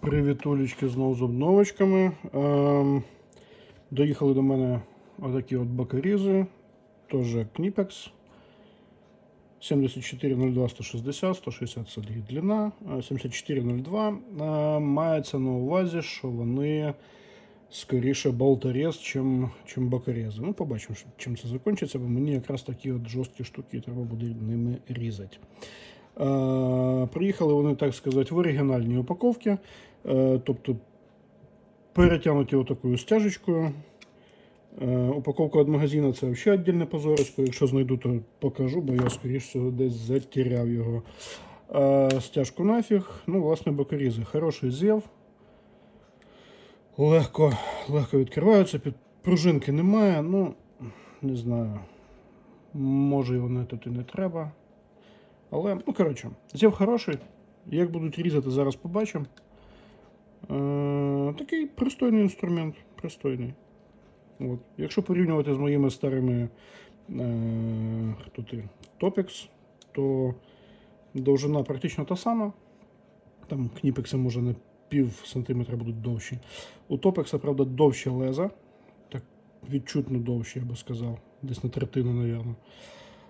Привітулечки знову з обновочками. Ем, доїхали до мене отакі от бакарізи, теж Knipex. 7402 160, 160 це длина, 7402 е, мається на увазі, що вони скоріше болторез, чим, чим бокорези. Ну, побачимо, чим це закінчиться, бо мені якраз такі от жорсткі штуки треба буде ними різати. Е, приїхали вони, так сказати, в оригінальній упаковці, тобто перетягнуті отакою стяжечкою. Е, упаковка від магазину це взагалі віддільне позорочко. Якщо знайду, то покажу, бо я, скоріш всього, десь затеряв його. Е, стяжку нафіг. Ну, власне, бокорізи. Хороший зєв. Легко, легко відкриваються, під пружинки немає. Ну, не знаю. Може, вони тут і не треба. Але, ну, коротше, зєв хороший. Як будуть різати, зараз побачимо. Е, такий пристойний інструмент. Пристойний. От. Якщо порівнювати з моїми старими е, хто ти, Topex, то довжина практично та сама. Там кніпекси може на пів сантиметра будуть довші. У Topex, правда, довші леза. Так відчутно довші, я би сказав. Десь на третину, напевно.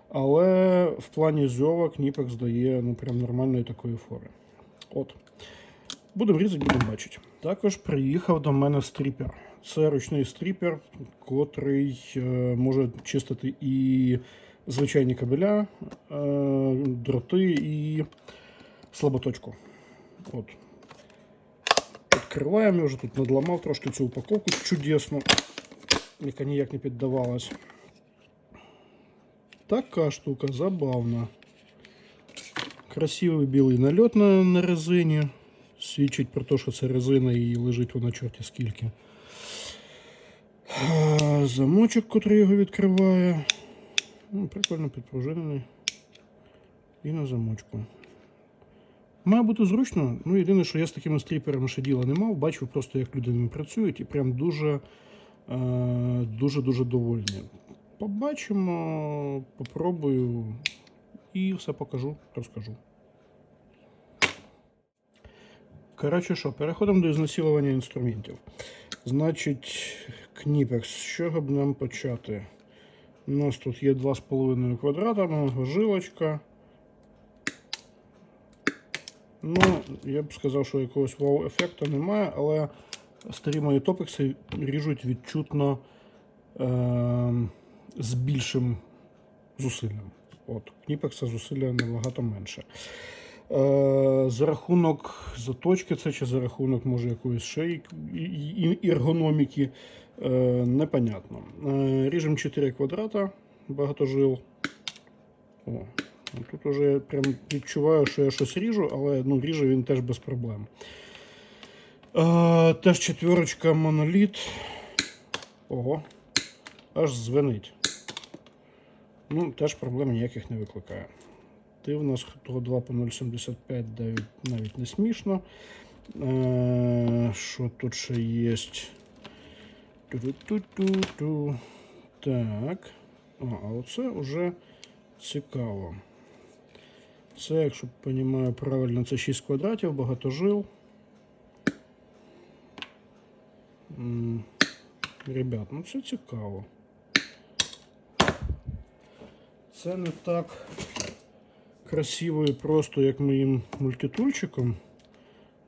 Але в плані зьова Кніпекс дає ну, прям нормальної такої фори. От. Будемо різати, будемо бачити. Також приїхав до мене стріпер. Це ручний стріпер, котрий е, може чистити і звичайні кабеля, е, дроти і слаботочку. От. Відкриваємо, я вже тут надламав трошки цю упаковку чудесно, яка ніяк не піддавалась. Така штука забавна. Красивий білий нальот на, на резині. Свідчить про те, що це резина і лежить вона чорті скільки. Замочок, котрий його відкриває. Ну, прикольно підпружинений. І на замочку. Має бути зручно. Ну, єдине, що я з такими стріперами ще діла не мав, бачив просто, як люди ними працюють, і прям дуже дуже-дуже довольні. Побачимо, попробую і все покажу, розкажу. Коротше що, переходимо до ізнасилування інструментів. Значить, Кніпекс, з чого б нам почати? У нас тут є 2,5 квадрата, жилочка. Ну, я б сказав, що якогось вау-ефекту немає, але старі мої топекси ріжуть відчутно е- з більшим зусиллям. От, Кніпекса зусилля набагато менше. Е, за рахунок заточки, це чи за рахунок може якоїсь ще і- і- і- ергономіки, е, непонятно. Е, ріжемо 4 квадрата, багато жил. О, ну тут уже прям відчуваю, що я щось ріжу, але ну, ріже він теж без проблем. Теж четверочка моноліт. Ого, аж звенить. Ну, теж проблем ніяких не викликає. Ти в нас того 2 по 0,75 навіть, навіть не смішно. Е, що тут ще є? Ту-ту-ту-ту. Так. А, а оце вже цікаво. Це, якщо розумію правильно, це 6 квадратів, багато жил. Ребят, ну це цікаво. Це не так красиво і просто, як моїм мультитульчиком.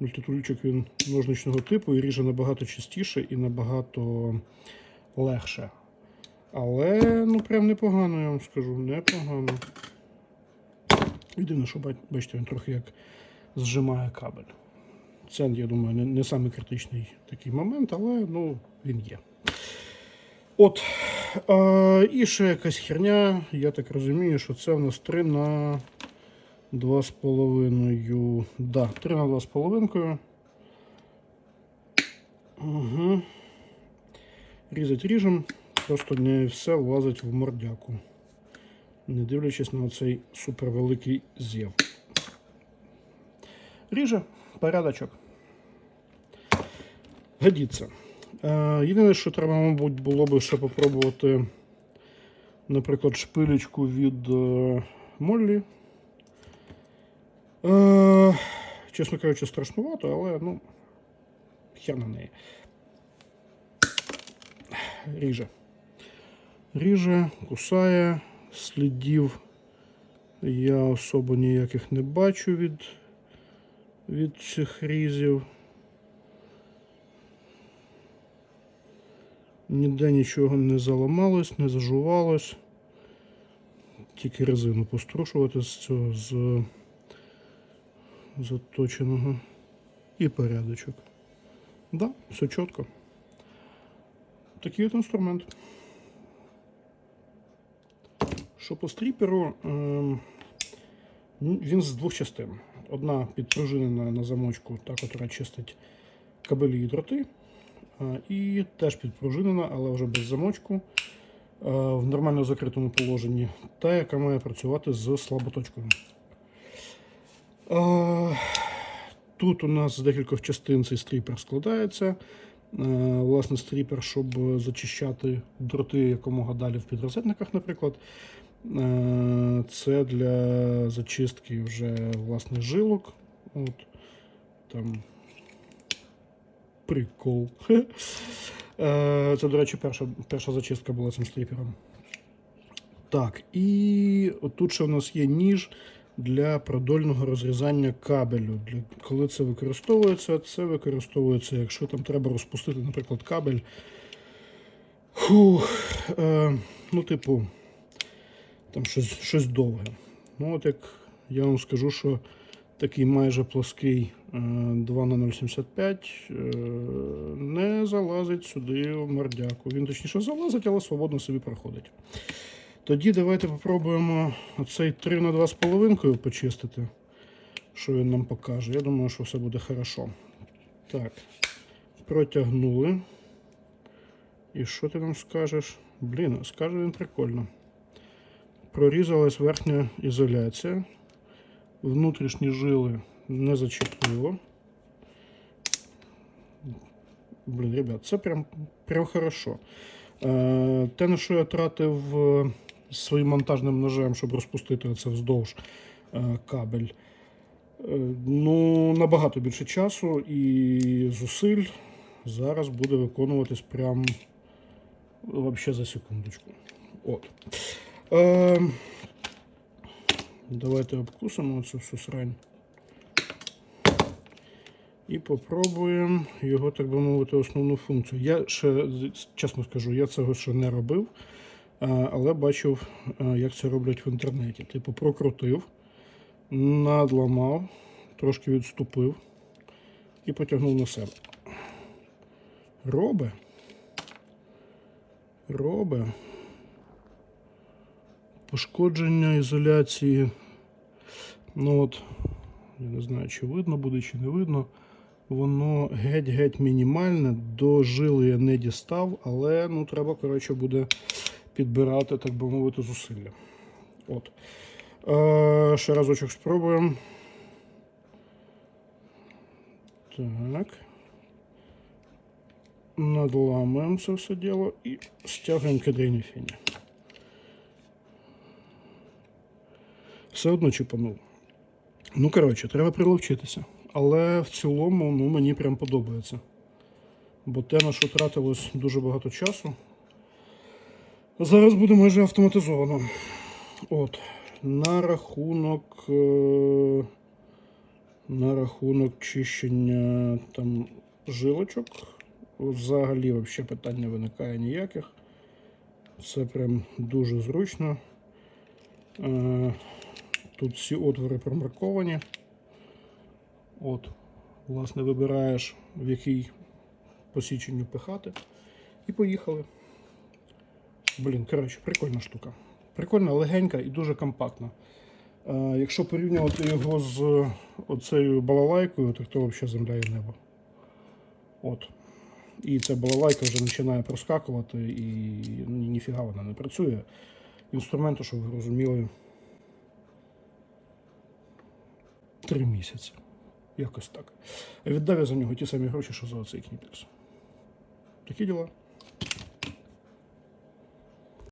Мультитульчик він ножничного типу і ріже набагато чистіше і набагато легше. Але ну прям непогано, я вам скажу, непогано. Єдине, що бачите, він трохи як зжимає кабель. Це, я думаю, не, не самий критичний такий момент, але ну, він є. От. Е, і ще якась херня. Я так розумію, що це в нас 3 на 2,5. Да, 3 на 2,5. Угу. Різать ріжем. Просто не все влазить в мордяку. Не дивлячись на цей супервеликий з'єв. Ріже порядочок. Годиться. Е, єдине, що треба, мабуть, було б ще попробувати, наприклад, шпилечку від е, Моллі. Е, чесно кажучи, страшнувато, але ну, хер на неї. Ріже. Ріже, кусає, слідів я особо ніяких не бачу від, від цих різів. Ніде нічого не заламалось, не зажувалось. Тільки резину пострушувати з цього з заточеного. І порядочок. Да, все чітко. Такий от інструмент. Що по стріперу, ем, ну, він з двох частин. Одна підпружинена на замочку, та, яка чистить кабелі і дроти. І теж підпружинена, але вже без замочку в нормально закритому положенні, та яка має працювати з слаботочкою. А, Тут у нас з декількох частин цей стріпер складається. Е, Власне, стріпер, щоб зачищати дроти якомога далі в підрозетниках, наприклад. Е, Це для зачистки вже власне жилок. От, там прикол. Е, Це, до речі, перша, перша зачистка була цим стріпером. Так, і тут ще у нас є ніж для продольного розрізання кабелю. Коли це використовується, це використовується, якщо там треба розпустити, наприклад, кабель. Фух, е, ну, типу, там щось, щось довге. Ну, от як я вам скажу, що такий майже плоский е, 2 на 0,75 е, не залазить сюди в мордяку. Він точніше залазить, але свободно собі проходить. Тоді давайте попробуємо оцей 3 на 2,5 почистити, що він нам покаже. Я думаю, що все буде хорошо. Так, протягнули. І що ти нам скажеш? Блін, скаже він прикольно. Прорізалась верхня ізоляція. Внутрішні жили не зачепило. Блін, ребят, це прям, прям хорошо. Е, те, на що я тратив своїм монтажним ножем, щоб розпустити це вздовж е, кабель. Е, ну, набагато більше часу і зусиль зараз буде виконуватись прям вообще за секундочку. От. Е, давайте обкусимо цю всю срань. І попробуємо його, так би мовити, основну функцію. Я ще, чесно скажу, я цього ще не робив, але бачив, як це роблять в інтернеті. Типу, прокрутив, надламав, трошки відступив і потягнув на себе. Робе. Робе. Пошкодження ізоляції. Ну от, я не знаю, чи видно буде, чи не видно. Воно геть-геть мінімальне, до жили я не дістав, але ну, треба, коротше, буде підбирати, так би мовити, зусилля. От. Е, ще разочок спробуємо. Так. Надламуємо це все діло і стягуємо кадрені фіні. Все одно чіпанув. Ну, коротше, треба приловчитися. Але в цілому ну, мені прям подобається. Бо те, на що тратилось дуже багато часу, зараз буде майже автоматизовано. От. На рахунок. е, На рахунок чищення там жилочок. Взагалі вообще питання виникає ніяких. Це прям дуже зручно. Е, Тут всі отвори промарковані. От, власне, вибираєш, в який посіченню пихати. І поїхали. Блін, коротше, прикольна штука. Прикольна, легенька і дуже компактна. Е, якщо порівнювати його з оцею балалайкою, то то взагалі земля і небо. От. І ця балалайка вже починає проскакувати і ні- ніфіга вона не працює. Інструменту, щоб ви розуміли, три місяці. Якось так. Віддав я за нього ті самі гроші, що за оцей кніпікс. Такі діла.